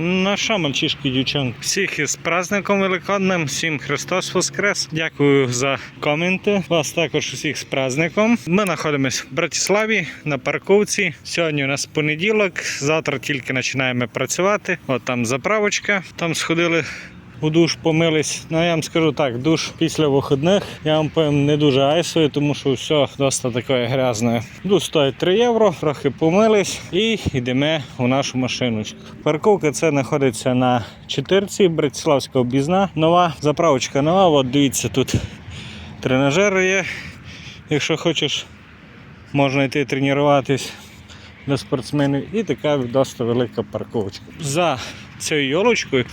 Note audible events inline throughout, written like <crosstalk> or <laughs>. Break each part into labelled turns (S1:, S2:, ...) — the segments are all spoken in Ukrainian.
S1: Ну що, мальчишки, дівчонки, всіх із праздником великодним, всім Христос Воскрес. Дякую за коменти. Вас також усіх з праздником. Ми знаходимося в Братиславі на парковці. Сьогодні у нас понеділок, завтра тільки починаємо працювати. От там заправочка. Там сходили у душ помились. Ну я вам скажу так, душ після вихідних я вам повім не дуже айсую, тому що все досить таке грязне. Душ стоїть 3 євро, трохи помились і йдемо у нашу машиночку. Парковка це знаходиться на чотирці Братиславська об'їзна. Нова заправочка нова. От дивіться, тут тренажери є. Якщо хочеш, можна йти тренуватись для спортсменів. І така досить велика парковочка. За цією йолочкою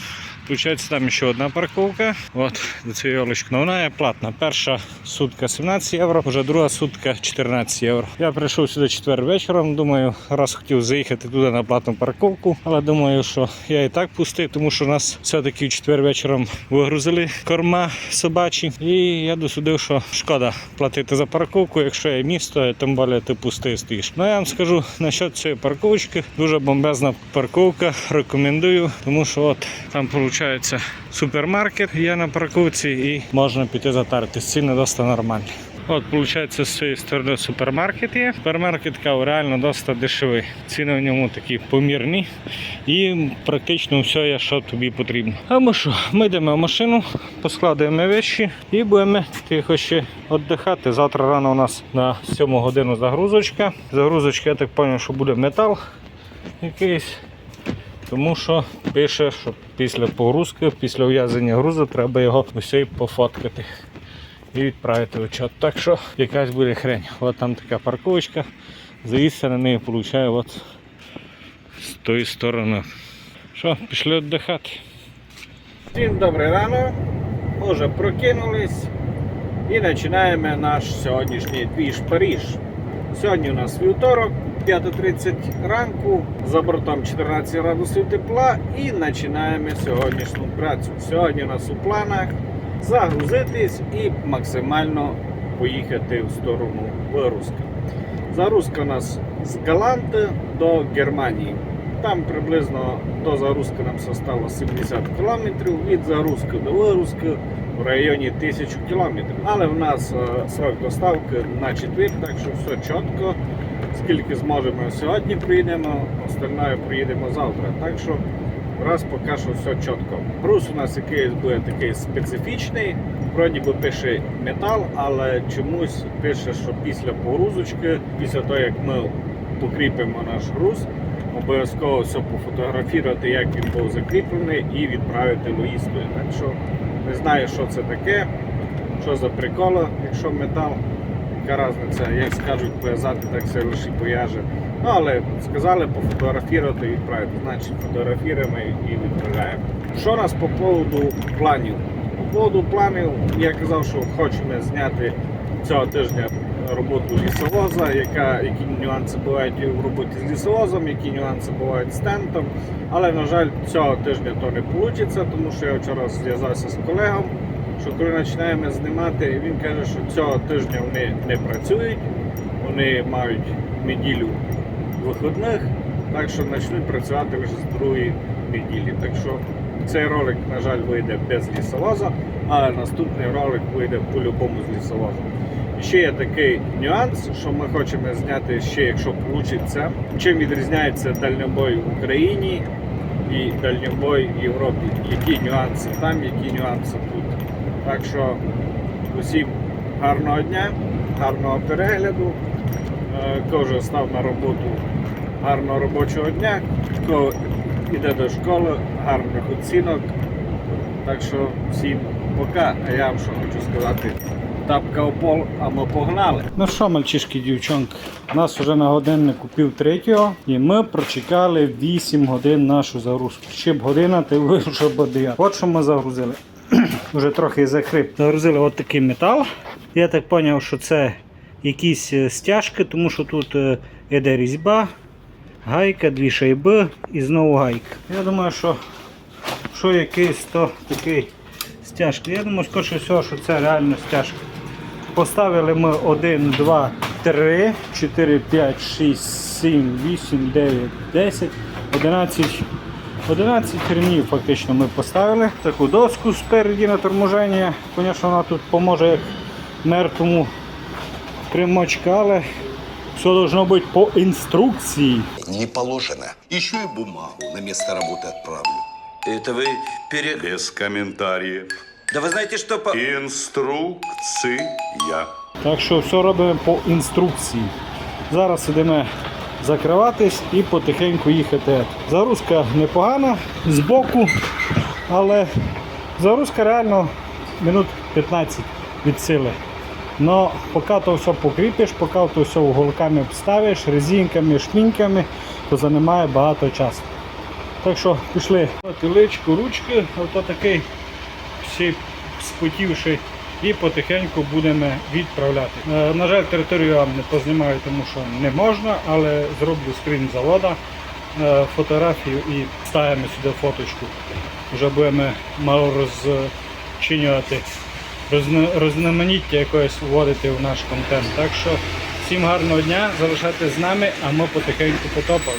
S1: Включається там ще одна парковка. От до цієї йолочки. Ну, Вона є платна. Перша сутка 17 євро, вже друга сутка 14 євро. Я прийшов сюди четвер вечором. Думаю, раз хотів заїхати туди на платну парковку, але думаю, що я і так пустив, тому що нас все-таки в четвер вечором вигрузили корма собачі. І я досудив, що шкода платити за парковку, якщо є місто, тим більше ти пустий стоїш. Ну я вам скажу насчет цієї парковочки. Дуже бомбезна парковка. Рекомендую, тому що от там виходить супермаркет є на парковці і можна піти затаритись. Ціни досить нормальні. От, виходить, з цієї сторони супермаркет є. Супермаркет кав реально досить дешевий. Ціни в ньому такі помірні і практично все є, що тобі потрібно. А ми що? Ми йдемо в машину, поскладуємо речі і будемо тихо ще віддихати. Завтра рано у нас на 7 годину загрузочка. Загрузочка, я так зрозумів, що буде метал якийсь. Тому що пише, що після погрузки, після ув'язання грузу треба його усе пофоткати і відправити в чат. Так що якась буде хрень. От там така парковочка. Заїсти на неї получаю от з тої сторони. Що, пішли віддихати.
S2: Всім добрий ранок. Вже прокинулись і починаємо наш сьогоднішній двіж Паріж. Сьогодні у нас вівторок, 5.30 ранку, за бортом 14 градусів тепла і починаємо сьогоднішню працю. Сьогодні у нас у планах загрузитись і максимально поїхати в сторону вигрузки. Загрузка у нас з Галанти до Германії. Там приблизно до загрузки нам составило 70 кілометрів, від загрузки до вигрузки в районі 1000 кілометрів. Але в нас е, срок доставки на четвер, так що все чітко. Скільки зможемо сьогодні приїдемо, остальне приїдемо завтра. Так що раз поки що все чітко. Груз у нас якийсь буде такий специфічний. Вроді би пише метал, але чомусь пише, що після погрузочки, після того як ми покріпимо наш груз, обов'язково все пофотографувати, як він був закріплений, і відправити логістою. Так що не знаю, що це таке, що за прикола, якщо метал, яка різниця, як скажуть пов'язати, так все лише пов'яже. Ну, але сказали пофотографувати і відправити. Значить, фотографуємо і відправляємо. Що нас по поводу планів? По поводу планів, я казав, що хочемо зняти цього тижня роботу лісовоза, яка, які нюанси бувають в роботі з лісовозом, які нюанси бувають з тентом. Але, на жаль, цього тижня то не вийде, тому що я вчора зв'язався з колегом, що коли починаємо знімати, він каже, що цього тижня вони не працюють, вони мають неділю вихідних, так що почнуть працювати вже з другої неділі. Так що цей ролик, на жаль, вийде без лісовоза, але наступний ролик вийде по-любому з лісовозом. Ще є такий нюанс, що ми хочемо зняти ще, якщо вийде, чим відрізняється дальнобой в Україні і дальнобой в Європі. Які нюанси там, які нюанси тут. Так що усім гарного дня, гарного перегляду. Е, вже став на роботу гарного робочого дня, хто йде до школи, гарних оцінок. Так що всім пока. А я вам що хочу сказати. Тапка в пол, а ми погнали.
S1: Ну що, мальчишки, дівчонки, нас вже на годиннику пів третього, і ми прочекали 8 годин нашу загрузку. Ще б година, ти ви вже б 9. От що ми загрузили. <clears throat> Вже трохи захрип. Загрузили от такий метал. Я так зрозумів, що це якісь е, стяжки, тому що тут е, іде різьба, гайка, дві шайби і знову гайка. Я думаю, що, що якийсь то такий стяжки. Я думаю, скоріше всього, що це реально стяжка. Поставили ми 1, 2, 3, 4, 5, 6, 7, 8, 9, 10, 11 11 ремнів фактично ми поставили. Таку доску спереді на торможення. Звісно, вона тут поможе як мертвому примочка, але все должно бути по інструкції.
S3: Не положено. Еще и бумагу на место работы отправлю.
S4: Это вы пере...
S5: Без комментариев.
S4: Да вы знаете, что по...
S5: Инструкция.
S1: Так що все робимо по інструкції. Зараз ідемо закриватись і потихеньку їхати. Загрузка непогана з боку, але загрузка реально минут 15 від сили. Но поки то все покріпиш, поки то все уголками обставиш, резинками, шміньками, то займає багато часу. Так що пішли тиличку, ручки, ото такий всі спотівши, і потихеньку будемо відправляти. Е, На жаль, територію я не познімаю, тому що не можна, але зроблю скрін завода, е, фотографію і ставимо сюди фоточку. Вже будемо мало розчинювати, розноманіття якось вводити в наш контент. Так що всім гарного дня, залишайтесь з нами, а ми потихеньку потопали.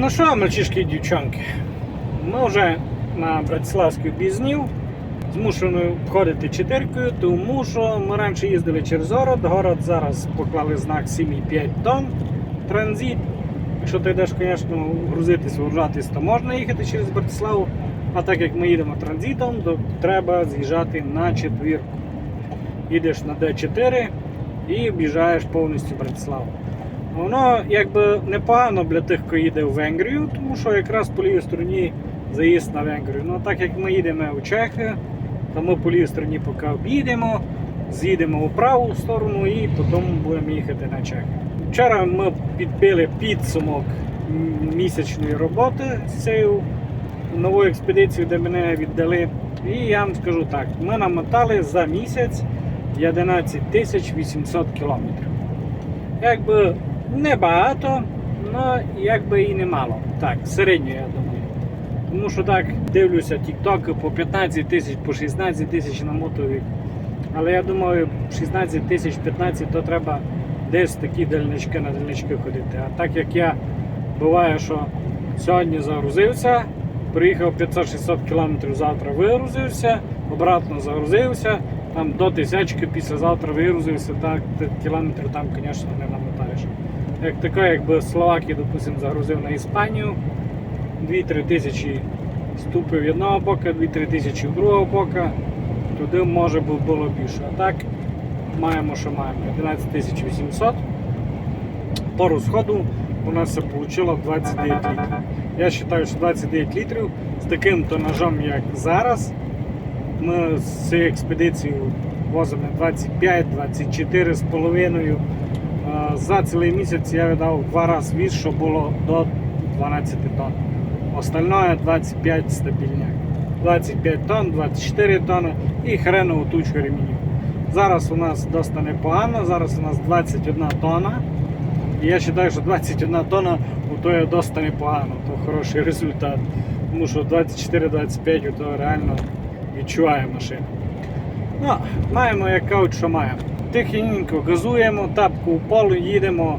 S1: Ну що, мальчишки і дівчонки, ми вже на Братиславській бізнів змушені обходити чотиркою, тому що ми раніше їздили через город. Город зараз поклали знак 7,5 тонн транзит. Якщо ти йдеш, звісно, грузитись, вигружатись, то можна їхати через Братиславу. А так як ми їдемо транзитом, то треба з'їжджати на четвірку. Їдеш на Д4 і об'їжджаєш повністю Братиславу. Воно якби непогано для тих, хто їде в Венгрію, тому що якраз по лівій стороні заїзд на Венгрію. Ну так як ми їдемо у Чехію, то ми по лівій стороні поки об'їдемо, з'їдемо у праву сторону і потім будемо їхати на Чехію. Вчора ми підбили підсумок місячної роботи з цією новою експедицією, де мене віддали. І я вам скажу так: ми намотали за місяць 11 тисяч 800 кілометрів. Якби небагато, але якби і немало. Так, середньо, я думаю. Тому що так дивлюся тіктоки по 15 тисяч, по 16 тисяч намотують. Але я думаю, 16 тисяч 15 то треба десь такі дальнички на дальнички ходити. А так як я буває, що сьогодні загрузився, приїхав 500-600 км, завтра вигрузився, обратно загрузився, там до тисячки післязавтра вигрузився, так кілометрів там, звісно, не намотаєш. Як таке, якби Словакії, допустим, загрузив на Іспанію, 2-3 тисячі ступив одного боку, 2-3 тисячі другого боку, туди може би було більше. А так маємо, що маємо 11 тисяч 800. По розходу у нас це вийшло 29 літрів. Я вважаю, що 29 літрів з таким тонажом, як зараз, ми з цією експедицією возимо 25-24 з половиною. Е, За цілий місяць я видав два рази віз, що було до 12 тонн. Остальное 25 стабільняк. 25 тонн, 24 тонни і хренову тучу ремінів. Зараз у нас досить непогано, зараз у нас 21 тонна. І я вважаю, що 21 тонна у то досить непогано, то хороший результат. Тому що 24-25 у то реально відчуває машина. Ну, маємо як кажуть, що маємо. Тихенько газуємо, тапку в полу, їдемо,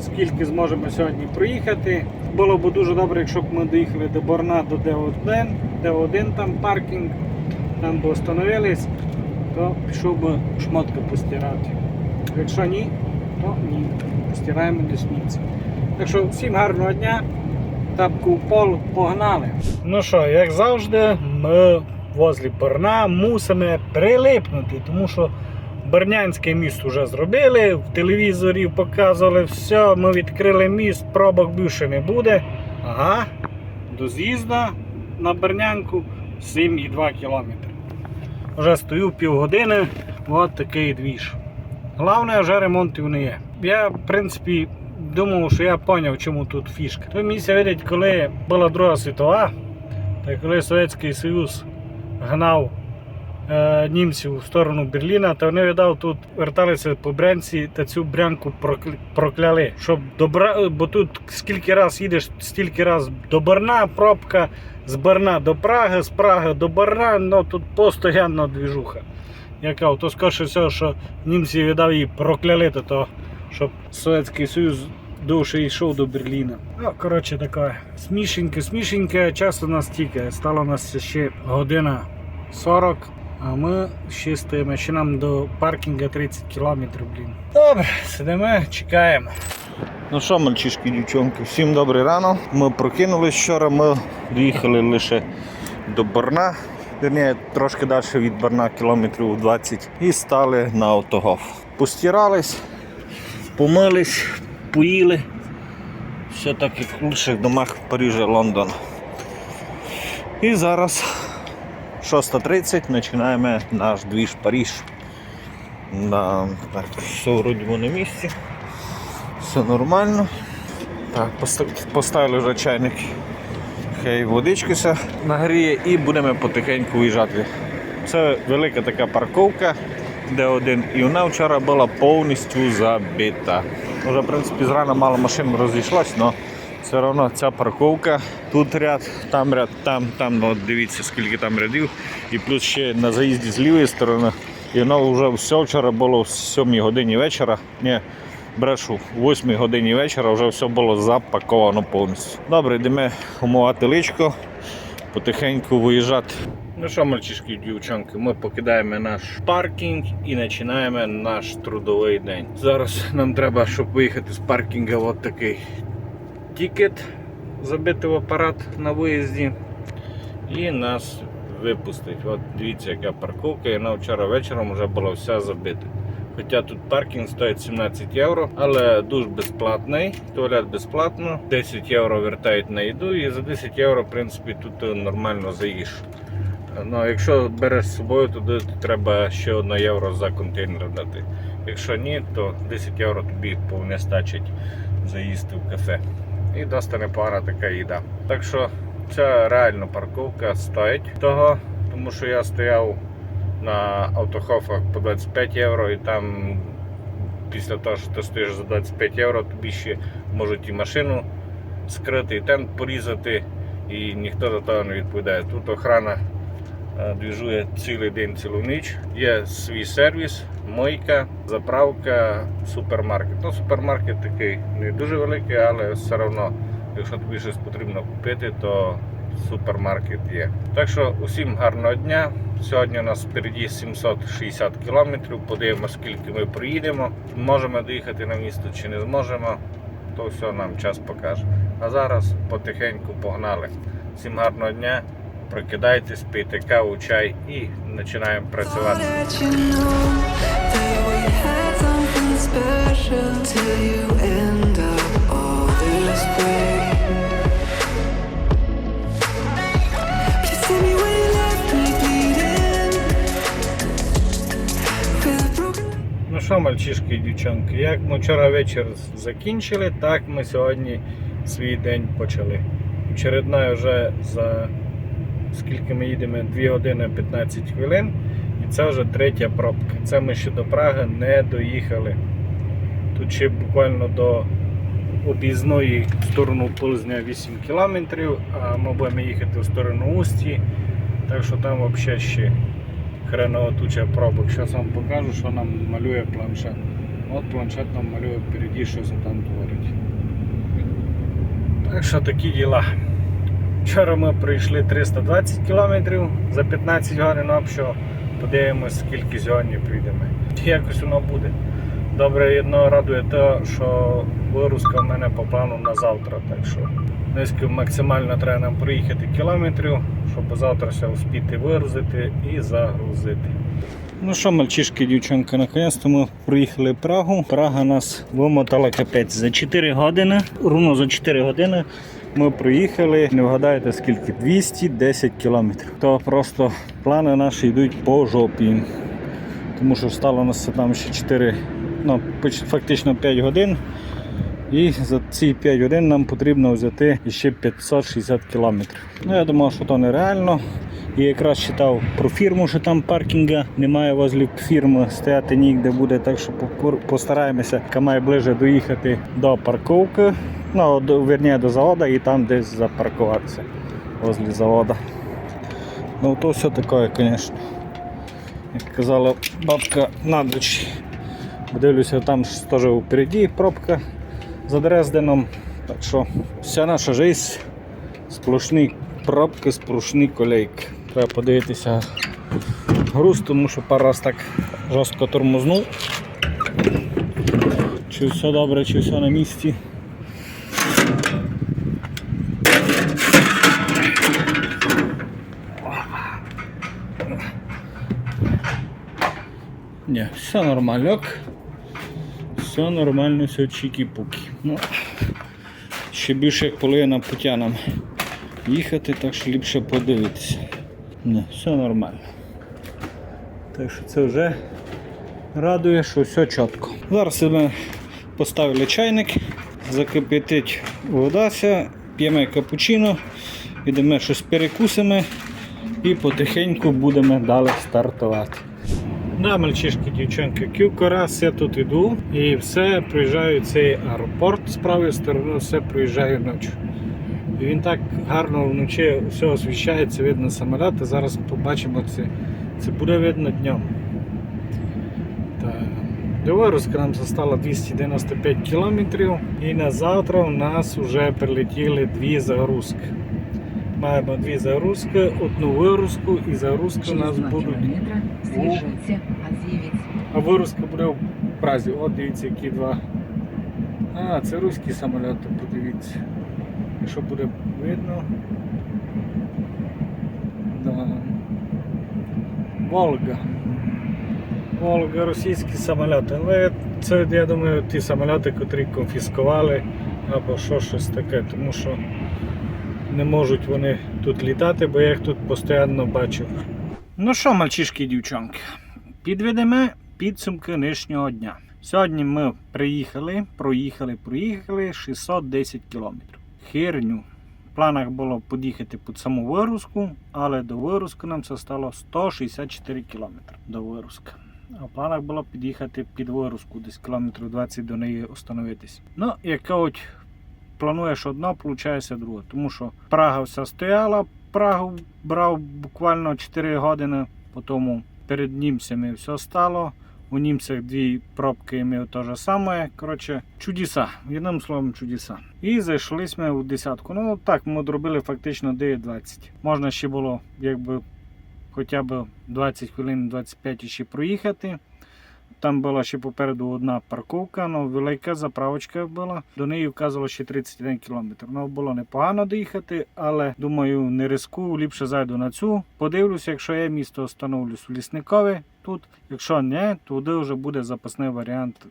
S1: скільки зможемо сьогодні проїхати. Було б дуже добре, якщо б ми доїхали до Борна до Д1, Д1 там паркінг, там би остановились, то пішов би шмотки постирати. Якщо ні, то ні. Постираємо до. Так що всім гарного дня, тапку в пол, погнали. Ну що, як завжди, ми возле Борна мусимо прилипнути, тому що Бернянське міст вже зробили, в телевізорі показували все, ми відкрили міст, пробок більше не буде. Ага, до з'їзду на Бернянку 7,2 км. Вже стою півгодини, от такий двіж. Головне, вже ремонтів не є. Я, в принципі, думав, що я зрозумів, чому тут фішка. Ви місце видять, коли була Друга світова, та коли Совєтський Союз гнав е, німців в сторону Берліна, та вони видав тут верталися по брянці та цю брянку прокля- прокляли. Щоб добра, бо тут скільки раз їдеш, стільки раз до Барна, пробка з Барна до Праги, з Праги до Барна, ну тут постійно двіжуха. Я кажу, то скорше всього, що німці віддав її прокляли, то, то щоб Совєтський Союз довше йшов до Берліна. Ну, коротше, така смішеньке, смішеньке, часу у нас тільки. Стало у нас ще година 40, а ми ще стоїмо, ще нам до паркінга 30 кілометрів, блін. Добре, сидимо, чекаємо.
S2: Ну що, мальчишки, дівчонки, всім добрий ранок. Ми прокинулись вчора, ми доїхали лише до Барна. Вірніше, трошки далі від Барна, кілометрів 20, і стали на автогоф. Постирались, помились, поїли. Все так як в інших домах Парижа, Лондон. І зараз 6.30 починаємо наш двіж Париж. Да, так, все вроді на місці. Все нормально. Так, поставили вже чайник. Хай водичкися нагріє і будемо потихеньку виїжджати. Це велика така парковка, де один. І вона вчора була повністю забита. Уже, в принципі, зрана мало машин розійшлось, але все одно ця парковка. Тут ряд, там ряд, там, там, ну, дивіться, скільки там рядів. І плюс ще на заїзді з лівої сторони. І воно вже все вчора було в 7 годині вечора. Ні, брешу, в 8 годині вечора вже все було запаковано повністю. Добре, йдемо умивати личко, потихеньку виїжджати. Ну що, мальчишки і дівчонки, ми покидаємо наш паркінг і починаємо наш трудовий день. Зараз нам треба, щоб виїхати з паркінга, от такий тікет забити в апарат на виїзді і нас випустить. От дивіться, яка парковка, і вона вчора вечором вже була вся забита. Хоча тут паркінг стоїть 17 євро, але душ безплатний, туалет безплатно, 10 євро вертають на їду і за 10 євро, в принципі, тут нормально заїш. Ну, якщо береш з собою, то треба ще 1 євро за контейнер дати. Якщо ні, то 10 євро тобі повне стачить заїсти в кафе. І досить непогана така їда. Так що ця реально парковка стоїть того, тому що я стояв на автохофах по 25 євро і там після того, що ти стоїш за 25 євро, тобі ще можуть і машину скрити, і тент порізати, і ніхто за того не відповідає. Тут охрана двіжує цілий день, цілу ніч. Є свій сервіс, мойка, заправка, супермаркет. Ну, супермаркет такий не дуже великий, але все одно, якщо тобі щось потрібно купити, то супермаркет є. Так що усім гарного дня. Сьогодні у нас впереді 760 кілометрів. Подивимося, скільки ми проїдемо. Можемо доїхати на місто чи не зможемо, то все нам час покаже. А зараз потихеньку погнали. Всім гарного дня, прокидайтесь, пийте каву, чай і починаємо працювати.
S1: Ну що, мальчишки і дівчонки, як ми вчора вечір закінчили, так ми сьогодні свій день почали. Очередна вже за скільки ми їдемо 2 години 15 хвилин. І це вже третя пробка. Це ми ще до Праги не доїхали. Тут ще буквально до об'їзної в сторону Ползня 8 кілометрів, а ми будемо їхати в сторону Усті. Так що там взагалі ще хренова туча пробок. Зараз вам покажу, що нам малює планшет. От планшет нам малює впереді, що там творить. Так що такі діла. Вчора ми пройшли 320 км за 15 годин общо. Подивимось, скільки сьогодні прийдемо. Якось воно буде. Добре, одно радує те, що вигрузка в мене по плану на завтра. Так що низько максимально треба нам проїхати кілометрів, щоб завтра все успіти вигрузити і загрузити. Ну що, мальчишки, дівчонки, наконець-то ми проїхали Прагу. Прага нас вимотала капець за 4 години. Ровно за 4 години ми проїхали, не вгадаєте скільки? 210 кілометрів. То просто плани наші йдуть по жопі. Тому що стало нас там ще 4, ну, фактично 5 годин. І за ці 5 годин нам потрібно взяти ще 560 кілометрів. Ну, я думав, що то нереально. І якраз читав про фірму, що там паркінга немає возле фірми, стояти ніде буде, так що постараємося камай ближче доїхати до парковки, ну, до, верніше до заводу і там десь запаркуватися возле заводу. Ну то все таке, звісно. Як казала бабка на дочі. Дивлюся, там теж впереді пробка за Дрезденом. Так що вся наша життя сплошні пробки, сплошні колейки. Треба подивитися груз, тому що пару раз так жорстко тормознув. Чи все добре, чи все на місці. Ні, все нормально. Все нормально, все чікі-пуки. Ну, ще більше як половина путя нам їхати, так що ліпше подивитися. Ні, все нормально. Так що це вже радує, що все чітко. Зараз ми поставили чайник, закипятить водася, п'ємо капучино, йдемо щось перекусимо і потихеньку будемо далі стартувати. Да, мальчишки, дівчинки, кілька раз я тут іду і все приїжджаю в цей аеропорт з правої сторони, все приїжджаю ночі. І він так гарно вночі все освіщається, видно самоліти. Зараз побачимо це. Це буде видно днем. Та, нам зостало 295 кілометрів і на завтра у нас вже прилетіли дві загрузки. Маємо дві загрузки, одну вигрузку і загрузки у нас
S6: Через 2
S1: будуть.
S6: кілометри А9.
S1: А вигрузка буде в Празі. От дивіться, які два. А, це руські самоліти, подивіться. Якщо буде видно. Да. Волга. Волга, російські самоліти. Але це, я думаю, ті самоліти, котрі конфіскували або що щось таке, тому що не можуть вони тут літати, бо я їх тут постійно бачив. Ну що, мальчишки і дівчонки, підведемо підсумки нинішнього дня. Сьогодні ми приїхали, проїхали, проїхали 610 кілометрів. Херню. В планах було під'їхати під саму вируску, але до вируску нам це стало 164 кілометри до вируска. А в планах було під'їхати під вируску, десь кілометрів 20 до неї остановитись. Ну, як кажуть, плануєш одно, виходить друге. Тому що Прага вся стояла, Прагу брав буквально 4 години, потім перед німцями все стало. У німцях дві пробки мав те же саме. Коротше, чудеса. Одним словом, чудеса. І зайшли ми у десятку. Ну так, ми зробили фактично 9.20. Можна ще було, якби хоча б 20 хвилин, 25 ще проїхати. Там була ще попереду одна парковка, ну велика заправочка була. До неї вказувало ще 31 кілометр. Ну було непогано доїхати, але думаю, не рискую, ліпше зайду на цю. Подивлюся, якщо є місто, остановлюсь у лісникові тут. Якщо не, туди вже буде запасний варіант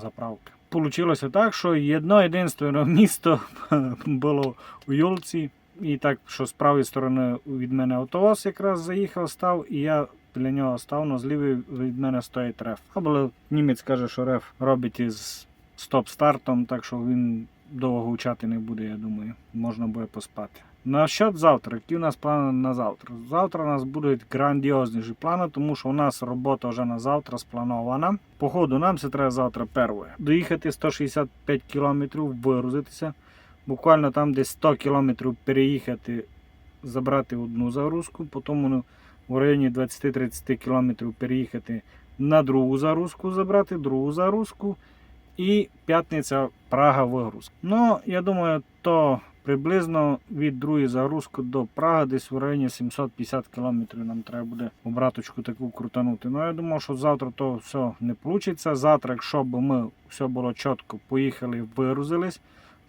S1: заправки. Получилося так, що єдно єдинственне місто <laughs> було у Юлці. І так, що з правої сторони від мене автовоз якраз заїхав, став, і я біля нього став, но з від мене стоїть реф. Або німець каже, що реф робить із стоп-стартом, так що він довго гучати не буде, я думаю. Можна буде поспати. Насчет завтра, які у нас плани на завтра? Завтра у нас будуть грандіозніші плани, тому що у нас робота вже на завтра спланована. Походу, нам це треба завтра перше. Доїхати 165 кілометрів, вигрузитися. Буквально там десь 100 кілометрів переїхати, забрати одну загрузку, потім ну, в районі 20-30 кілометрів переїхати на другу загрузку, забрати другу загрузку. І п'ятниця Прага вигрузка. Ну, я думаю, то приблизно від другої загрузки до Праги десь в районі 750 кілометрів нам треба буде обраточку таку крутанути. Ну, я думаю, що завтра то все не вийде. Завтра, якщо б ми все було чітко, поїхали, вигрузились,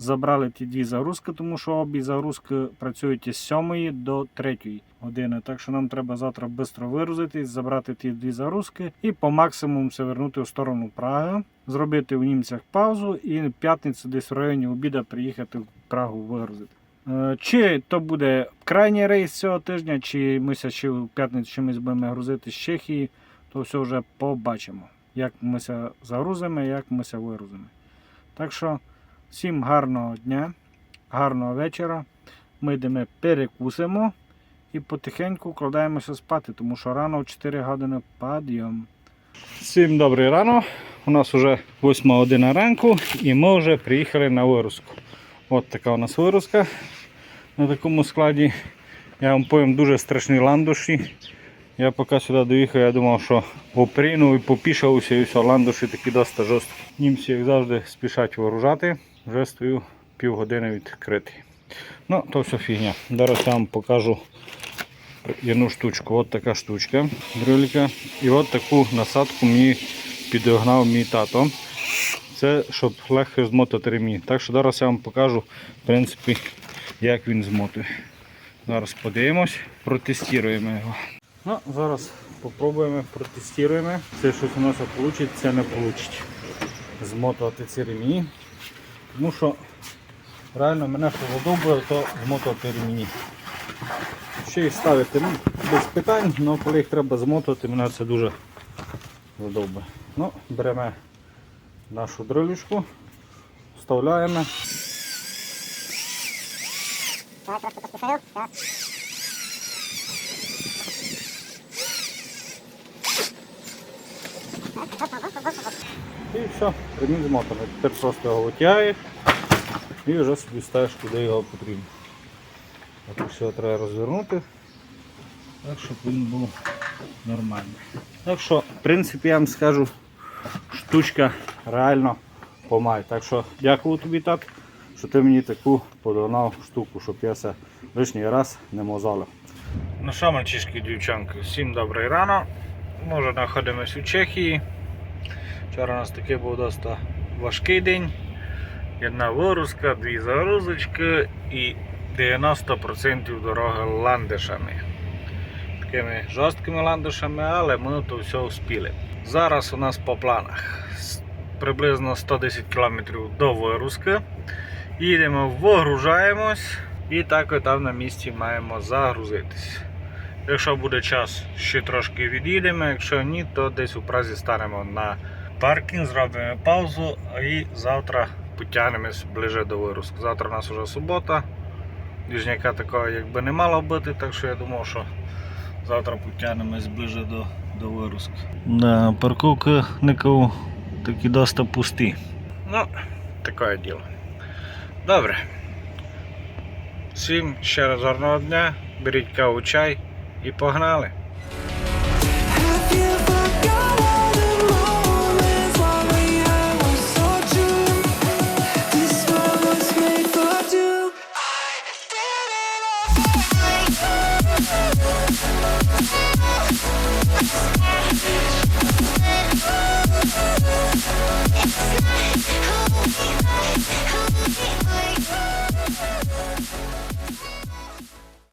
S1: забрали ті дві загрузки, тому що обі загрузки працюють із 7 до 3 години. Так що нам треба завтра швидко вигрузитись, забрати ті дві загрузки і по максимуму все вернути в сторону Праги, зробити в німцях паузу і в п'ятницю десь в районі обіда приїхати в Прагу вигрузити. Е, Чи то буде крайній рейс цього тижня, чи ми ще в п'ятницю чимось будемо грузити з Чехії, то все вже побачимо, як ми загрузимо, як ми вигрузимо. Так що всім гарного дня, гарного вечора. Ми йдемо перекусимо і потихеньку вкладаємося спати, тому що рано в 4 години підйом. Всім добрий рано. У нас вже 8 година ранку і ми вже приїхали на вируску. От така у нас вирузка на такому складі. Я вам повім дуже страшні ландуші. Я поки сюди доїхав, я думав, що опринув і попішався і все, ландуші такі досить жорсткі. Німці, як завжди, спішать вигружати. Вже стою півгодини відкритий. Ну, то все фігня. Зараз я вам покажу одну штучку. От така штучка дрюлька. І от таку насадку мені підогнав мій тато. Це щоб легко змотати ремні. Так що зараз я вам покажу, в принципі, як він змотує. Зараз подивимось, протестуємо його. Ну, зараз спробуємо, протестуємо. Це щось у нас вийде, це не вийде. Змотувати ці ремні. Тому що реально мене що задовбує, то змотувати мені. Ще їх ставити ну, без питань, але коли їх треба змотувати, мене це дуже задовбує. Ну, беремо нашу дрилючку, вставляємо. І все, ремінь змотаний. Тепер просто його витягаєш і вже собі ставиш, куди його потрібно. Тут все треба розвернути, так щоб він був нормальний. Так що, в принципі, я вам скажу, штучка реально помає. Так що дякую тобі, тат, що ти мені таку подогнав штуку, щоб я це лишній раз не мозолив. Ну що, мальчишки дівчанки, всім добрий рано. Ми вже знаходимося у Чехії. Вчора у нас такий був досить важкий день. Одна вигрузка, дві загрузочки і 90% дороги ландишами. Такими жорсткими ландишами, але ми то все успіли. Зараз у нас по планах приблизно 110 км до вигрузки. Їдемо, вигружаємось і так там на місці маємо загрузитись. Якщо буде час, ще трошки від'їдемо, якщо ні, то десь у Празі станемо на паркінг, зробимо паузу і завтра потягнемось ближе до вируску. Завтра у нас вже субота. Двіжняка такого якби не мало бути, так що я думав, що завтра потягнемось ближе до, до вируску. Да, парковка никого такі досить пусті. Ну, таке діло. Добре. Всім ще раз гарного дня, беріть каву чай і погнали.